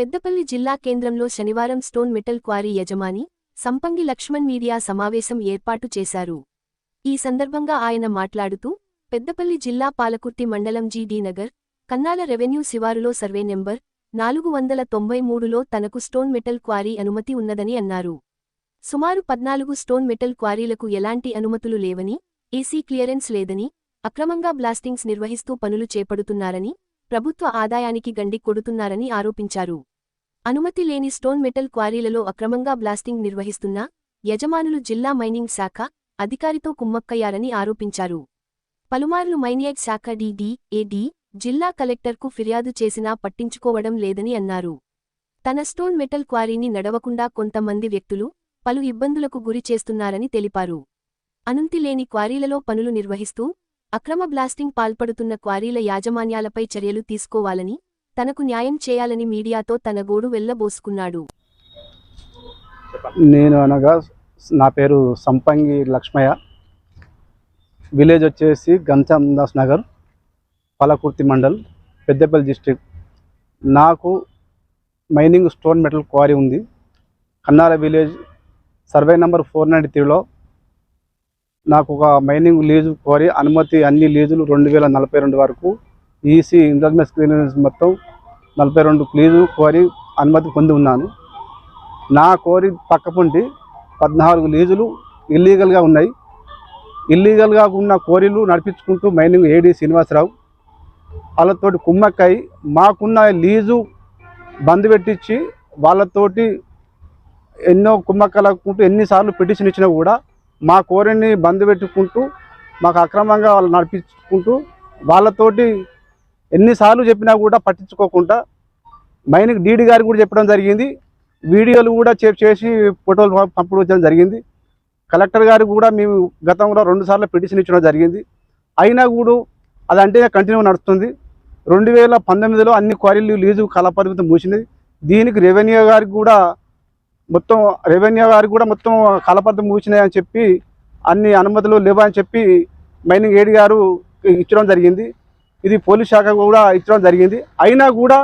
పెద్దపల్లి జిల్లా కేంద్రంలో శనివారం స్టోన్ మెటల్ క్వారీ యజమాని సంపంగి లక్ష్మణ్ మీడియా సమావేశం ఏర్పాటు చేశారు. ఈ సందర్భంగా ఆయన మాట్లాడుతూ పెద్దపల్లి జిల్లా పాలకుర్తి మండలం జీడీ నగర్ కన్నాల రెవెన్యూ శివారులో సర్వే నెంబర్ నాలుగు వందల తొంభై మూడులో తనకు స్టోన్ మెటల్ క్వారీ అనుమతి ఉన్నదని అన్నారు. సుమారు పద్నాలుగు స్టోన్ మెటల్ క్వారీలకు ఎలాంటి అనుమతులు లేవని ఏసీ క్లియరెన్స్ లేదని అక్రమంగా బ్లాస్టింగ్స్ నిర్వహిస్తూ పనులు చేపడుతున్నారని ప్రభుత్వ ఆదాయానికి గండి కొడుతున్నారని ఆరోపించారు. అనుమతి లేని స్టోన్ మెటల్ క్వారీలలో అక్రమంగా బ్లాస్టింగ్ నిర్వహిస్తున్న యజమానులు జిల్లా మైనింగ్ శాఖ అధికారితో కుమ్మక్కయ్యారని ఆరోపించారు. పలుమార్లు మైనియట్ శాఖ డీడీ ఏడీ జిల్లా కలెక్టర్కు ఫిర్యాదు చేసినా పట్టించుకోవడం లేదని అన్నారు. తన స్టోన్ మెటల్ క్వారీని నడవకుండా కొంతమంది వ్యక్తులు పలు ఇబ్బందులకు గురి చేస్తున్నారని తెలిపారు. అనుంతిలేని క్వారీలలో పనులు నిర్వహిస్తూ అక్రమ బ్లాస్టింగ్ పాల్పడుతున్న క్వారీల యాజమాన్యాలపై చర్యలు తీసుకోవాలని తనకు న్యాయం చేయాలని మీడియాతో తన గోడు వెళ్ళబోసుకున్నాడు నేను అనగా నా పేరు సంపంగి లక్ష్మయ్య. విలేజ్ వచ్చేసి గంచాందాస్ నగర్ పలకుర్తి మండల్ పెద్దపల్లి డిస్ట్రిక్ట్. నాకు మైనింగ్ స్టోన్ మెటల్ క్వారీ ఉంది. Kannara village survey number four ninety త్రీలో నాకు ఒక మైనింగ్ లీజు క్వారీ అనుమతి అన్ని లీజులు రెండు వేల నలభై రెండు వరకు ఈసీ ఇంటర్నెట్ క్లియరెన్స్ మొత్తం నలభై రెండు ప్లీజు కోరి అనుమతి పొంది ఉన్నాను. నా కోరి పక్కపుంటి పద్నాలుగు లీజులు ఇల్లీగల్గా ఉన్నాయి. ఇల్లీగల్గా ఉన్న కోరీలు నడిపించుకుంటూ మైనింగ్ ఏడి శ్రీనివాసరావు. వాళ్ళతోటి కుమ్మక్కై మాకున్న లీజు బంద్ పెట్టించి వాళ్ళతోటి ఎన్నో కుమ్మక్కలకుంటూ ఎన్నిసార్లు పిటిషన్ ఇచ్చినా కూడా మా కోరిని బంద్ పెట్టుకుంటూ మాకు అక్రమంగా వాళ్ళు నడిపించుకుంటూ వాళ్ళతోటి ఎన్నిసార్లు చెప్పినా కూడా పట్టించుకోకుండా మైనింగ్ డీడీ గారికి కూడా చెప్పడం జరిగింది. వీడియోలు కూడా చేసి ఫోటోలు పంపించడం జరిగింది. కలెక్టర్ గారు కూడా మేము గతంలో రెండుసార్లు పిటిషన్ ఇచ్చడం జరిగింది. అయినా కూడా అది అంటే కంటిన్యూ నడుస్తుంది. రెండు వేల పంతొమ్మిదిలో అన్ని క్వారీలు లీజు కాలపరిమితం మూసినది. దీనికి రెవెన్యూ గారికి కూడా మొత్తం రెవెన్యూ గారికి కూడా మొత్తం కళాపరిమితం మూసినాయి అని చెప్పి అన్ని అనుమతులు లేవని చెప్పి మైనింగ్ ఏడి గారు ఇచ్చడం జరిగింది. ఇది పోలీస్ శాఖ కూడా ఇచ్చడం జరిగింది. అయినా కూడా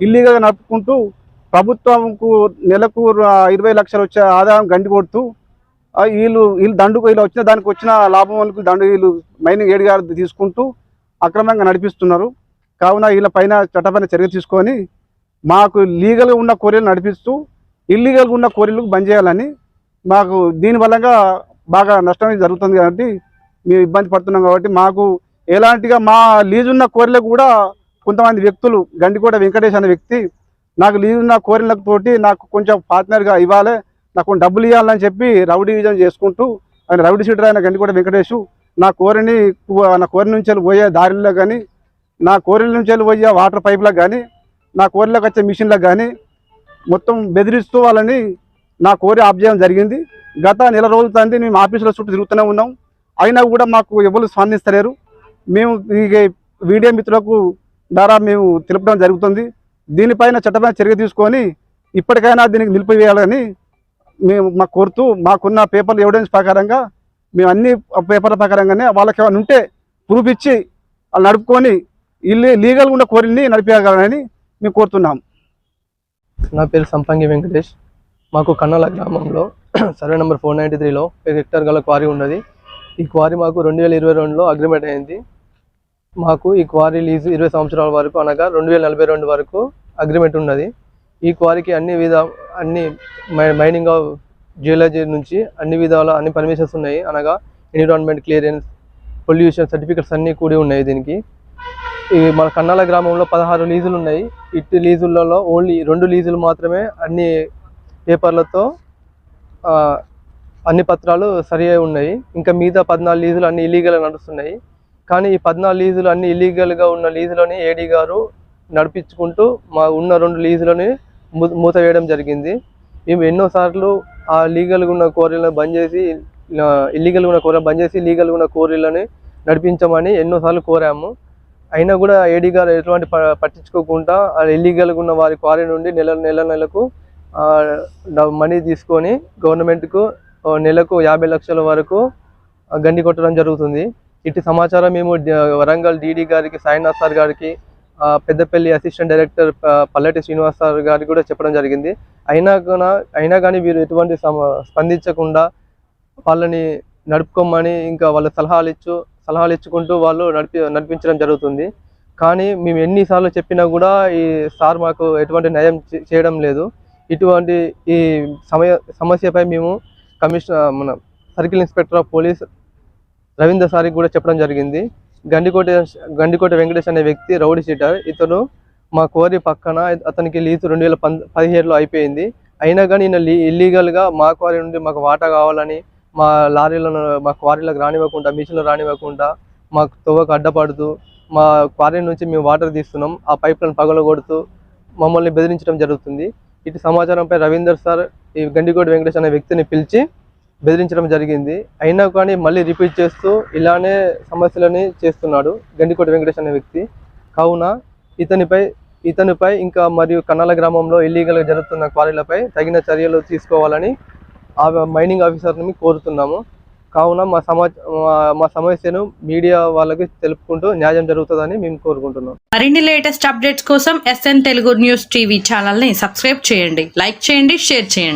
ఇల్లీగల్గా నడుపుకుంటూ ప్రభుత్వంకు నెలకు ఇరవై లక్షలు వచ్చే ఆదాయం గండి కొడుతూ వీళ్ళు వీళ్ళు దండుకు వీళ్ళు వచ్చిన దానికి వచ్చిన లాభం వాళ్ళకి దండు వీళ్ళు మైనింగ్ ఏడు గారు తీసుకుంటూ అక్రమంగా నడిపిస్తున్నారు. కావున వీళ్ళ పైన చట్టపైన చర్య తీసుకొని మాకు లీగల్గా ఉన్న కోరీలు నడిపిస్తూ ఇల్లీగల్గా ఉన్న కోరీలకు బంద్ చేయాలని మాకు దీనివల్లగా బాగా నష్టం జరుగుతుంది కాబట్టి మేము ఇబ్బంది పడుతున్నాం కాబట్టి మాకు ఎలాంటిగా మా లీజున్న కోరిలకు కూడా కొంతమంది వ్యక్తులు గండికోట వెంకటేష్ అనే వ్యక్తి నాకు లీజున్న నా కోరినతోటి నాకు కొంచెం పార్ట్నర్గా ఇవ్వాలి నాకు డబ్బులు ఇవ్వాలని చెప్పి రౌడీ విజయం చేసుకుంటూ ఆయన రౌడీ షీటర్ ఆయన గండికోట వెంకటేష్ నా కోరిని నా కోరి నుంచి వెళ్ళి పోయే దారిలో కానీ నా కోరిల నుంచి వెళ్ళి పోయే వాటర్ పైప్లకు కానీ నా కోరిలోకి వచ్చే మిషన్లకు కానీ మొత్తం బెదిరిస్తూ వాళ్ళని నా కోరి ఆఫ్ చేయడం జరిగింది. గత నెల రోజుల తండ్రి మేము ఆఫీసులో చుట్టూ తిరుగుతూనే ఉన్నాం. అయినా కూడా మాకు ఎవరు స్పందిస్తలేరు. మేము ఈ వీడియో మిత్రులకు ద్వారా మేము తెలపడం జరుగుతుంది. దీనిపైన చట్టపైన చర్య తీసుకొని ఇప్పటికైనా దీనికి నిలిపివేయాలని మేము మాకు కోరుతూ మాకున్న పేపర్లు ఎవిడెన్స్ ప్రకారంగా మేము అన్ని పేపర్ల ప్రకారంగానే వాళ్ళకి ఏమైనా ఉంటే ప్రూఫ్ ఇచ్చి వాళ్ళు నడుపుకొని ఇల్లు లీగల్గా ఉన్న కోరిని నడిపేయగలని మేము కోరుతున్నాం. నా పేరు సంపంగి వెంకటేష్. మాకు కన్నల గ్రామంలో సర్వే నెంబర్ ఫోర్ నైంటీ త్రీలో ఒక హెక్టర్ గల క్వారీ ఉన్నది. ఈ క్వారీ మాకు రెండు వేల ఇరవై రెండులో అగ్రిమెంట్ అయింది. మాకు ఈ క్వారీ లీజు ఇరవై సంవత్సరాల వరకు అనగా రెండు వేల నలభై రెండు వరకు అగ్రిమెంట్ ఉన్నది. ఈ క్వారీకి అన్ని విధ అన్ని మై- మైనింగ్ ఆఫ్ జియోలజీ నుంచి అన్ని విధాల అన్ని పర్మిషన్స్ ఉన్నాయి. అనగా ఎన్విరాన్మెంట్ క్లియరెన్స్ పొల్యూషన్ సర్టిఫికెట్స్ అన్నీ కూడి ఉన్నాయి దీనికి. ఈ మన కన్నాల గ్రామంలో పదహారు లీజులు ఉన్నాయి. ఇట్టి లీజులలో ఓన్లీ రెండు లీజులు మాత్రమే అన్ని పేపర్లతో అన్ని పత్రాలు సరి అయి ఉన్నాయి. ఇంకా మిగతా పద్నాలుగు లీజులు అన్ని ఇల్లీగల్గా నడుస్తున్నాయి. కానీ ఈ పద్నాలుగు లీజులు అన్ని ఇల్లీగల్గా ఉన్న లీజులని ఏడీ గారు నడిపించుకుంటూ మా ఉన్న రెండు లీజులని మూత వేయడం జరిగింది. మేము ఎన్నోసార్లు ఆ లీగల్గా ఉన్న కోరీలను బంద్ చేసి ఇల్లీగల్గా ఉన్న కోరీలను బంద్ చేసి లీగల్గా ఉన్న కోరీలని నడిపించమని ఎన్నోసార్లు కోరాము. అయినా కూడా ఏడీ గారు ఎటువంటి ప- పట్టించుకోకుండా ఇల్లీగల్గా ఉన్న వారి క్వారీ నుండి నెల నెల నెలకు మనీ తీసుకొని గవర్నమెంట్కు నెలకు యాభై లక్షల వరకు గండి కొట్టడం జరుగుతుంది. ఇటు సమాచారం మేము వరంగల్ డీడీ గారికి సాయినాథ్ సార్ గారికి Peddapalli assistant director Palleti Srinivas sir గారికి కూడా చెప్పడం జరిగింది. అయినా కూడా అయినా కానీ వీరు ఎటువంటి స్పందించకుండా వాళ్ళని నడుపుకోమని ఇంకా వాళ్ళ సలహాలు ఇచ్చు సలహాలు ఇచ్చుకుంటూ వాళ్ళు నడిపి నడిపించడం జరుగుతుంది. కానీ మేము ఎన్నిసార్లు చెప్పినా కూడా ఈ సార్ మాకు ఎటువంటి న్యాయం చేయడం లేదు. ఇటువంటి ఈ సమయ సమస్యపై మేము కమిషనర్ మన circle inspector of police Ravindra సార్కి కూడా చెప్పడం జరిగింది. గండికోట గండికోట వెంకటేష్ అనే వ్యక్తి రౌడీ షీటర్. ఇతను మా కోరి పక్కన అతనికి లీజు రెండు వేల పం పదిహేడులో అయిపోయింది. అయినా కానీ ఈయన ఇల్లీగల్గా మా క్వారీ నుండి మాకు వాటా కావాలని మా లారీలను మా క్వారీలకు రానివ్వకుండా మిషన్లు రానివ్వకుండా మాకు తవ్వకు అడ్డపడుతూ మా క్వారీ నుంచి మేము వాటర్ తీస్తున్నాం. ఆ పైప్లను పగలగొడుతూ మమ్మల్ని బెదిరించడం జరుగుతుంది. ఇటు సమాచారంపై రవీందర్ సార్ ఈ గండికోట వెంకటేష్ అనే వ్యక్తిని పిలిచి బెదిరించడం జరిగింది. అయినా కానీ మళ్ళీ రిపీట్ చేస్తూ ఇలానే సమస్యలని చేస్తున్నాడు గండికోట వెంకటేష్ అనే వ్యక్తి. కావున ఇతనిపై ఇతనిపై ఇంకా మరియు కన్నాల గ్రామంలో ఇల్లీగల్గా జరుగుతున్న క్వారీలపై తగిన చర్యలు తీసుకోవాలని ఆ మైనింగ్ ఆఫీసర్ని కోరుతున్నాము. కావున మా సమా మా- మా సమస్యను మీడియా వాళ్ళకి తెలుపుకుంటూ న్యాయం జరుగుతుందని మేము కోరుకుంటున్నాం. మరిన్ని లేటెస్ట్ అప్డేట్స్ కోసం ఎస్ఎన్ తెలుగు న్యూస్ టీవీ ఛానల్ని సబ్స్క్రైబ్ చేయండి. లైక్ చేయండి షేర్ చేయండి.